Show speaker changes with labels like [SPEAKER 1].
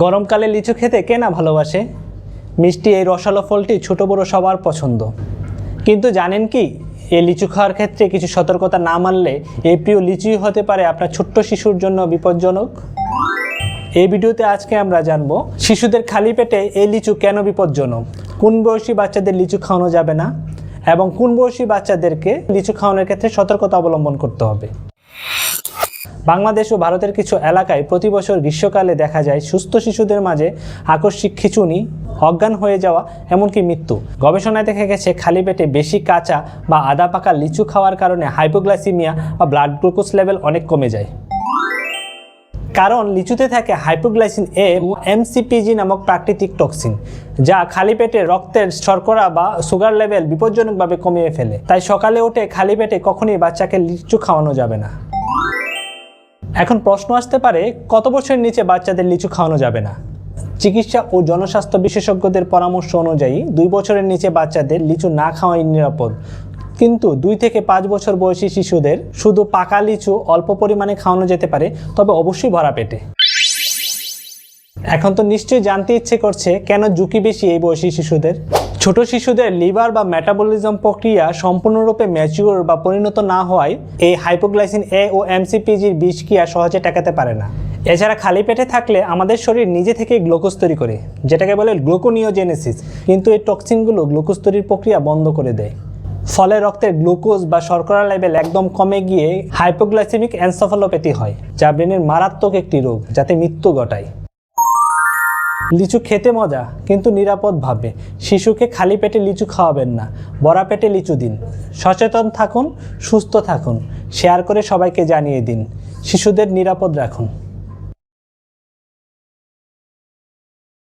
[SPEAKER 1] গরমকালে লিচু খেতে কে না ভালোবাসে? মিষ্টি এই রসালো ফলটি ছোটো বড়ো সবার পছন্দ। কিন্তু জানেন কি এই লিচু খাওয়ার ক্ষেত্রে কিছু সতর্কতা না মানলে এই প্রিয় লিচুই হতে পারে আপনার ছোট্ট শিশুর জন্য বিপজ্জনক? এই ভিডিওতে আজকে আমরা জানব, শিশুদের খালি পেটে এই লিচু কেন বিপজ্জনক? কোন বয়সী বাচ্চাদের লিচু খাওয়ানো যাবে না? এবং কোন বয়সী বাচ্চাদেরকে লিচু খাওয়ানোর ক্ষেত্রে সতর্কতা অবলম্বন করতে হবে? বাংলাদেশ ও ভারতের কিছু এলাকায় প্রতি বছর গ্রীষ্মকালে দেখা যায় সুস্থ শিশুদের মাঝে আকস্মিক খিচুনি, অজ্ঞান হয়ে যাওয়া, এমনকি মৃত্যু। গবেষণায় দেখা গেছে, খালি পেটে বেশি কাঁচা বা আদা পাকা লিচু খাওয়ার কারণে হাইপোগ্লাইসিমিয়া বা ব্লাড গ্লুকোজ লেভেল অনেক কমে যায়। কারণ লিচুতে থাকে হাইপোগ্লাইসিন এ এমসিপিজি নামক প্রাকৃতিক টক্সিন, যা খালি পেটে রক্তের শর্করা বা সুগার লেভেল বিপজ্জনকভাবে কমিয়ে ফেলে। তাই সকালে উঠে খালি পেটে কখনই বাচ্চাকে লিচু খাওয়ানো যাবে না। এখন প্রশ্ন আসতে পারে, কত বছরের নিচে বাচ্চাদের লিচু খাওয়ানো যাবে না? চিকিৎসা ও জনস্বাস্থ্য বিশেষজ্ঞদের পরামর্শ অনুযায়ী দুই বছরের নিচে বাচ্চাদের লিচু না খাওয়াই নিরাপদ। কিন্তু দুই থেকে পাঁচ বছর বয়সী শিশুদের শুধু পাকা লিচু অল্প পরিমাণে খাওয়ানো যেতে পারে, তবে অবশ্যই ভরা পেটে। এখন তো নিশ্চয়ই জানতে ইচ্ছে করছে কেন ঝুঁকি বেশি এই বয়সী শিশুদের? ছোট শিশুদের লিভার বা মেটাবলিজম প্রক্রিয়া সম্পূর্ণরূপে ম্যাচিওর বা পরিণত না হওয়ায় এই হাইপোগ্লাইসিন এ ও এমসিপিজির বিষক্রিয়া সহজে টেকাতে পারে না। এছাড়া খালি পেটে থাকলে আমাদের শরীর নিজে থেকে গ্লুকোজ তৈরি করে, যেটাকে বলে গ্লুকোনিওজেনেসিস কিন্তু এই টক্সিনগুলো গ্লুকোজ তৈরির প্রক্রিয়া বন্ধ করে দেয়। ফলে রক্তের গ্লুকোজ বা শর্করা লেভেল একদম কমে গিয়ে হাইপোগ্লাইসেমিক এনসেফালোপ্যাথি হয়, যা ব্রেনের মারাত্মক একটি রোগ, যাতে মৃত্যু ঘটায়। লিচু খেতে মজা, কিন্তু নিরাপদভাবে শিশুকে খালি পেটে লিচু খাওয়াবেন না, বড়া পেটে লিচু দিন। সচেতন থাকুন, সুস্থ থাকুন, শেয়ার করে সবাইকে জানিয়ে দিন। শিশুদের নিরাপদ রাখুন।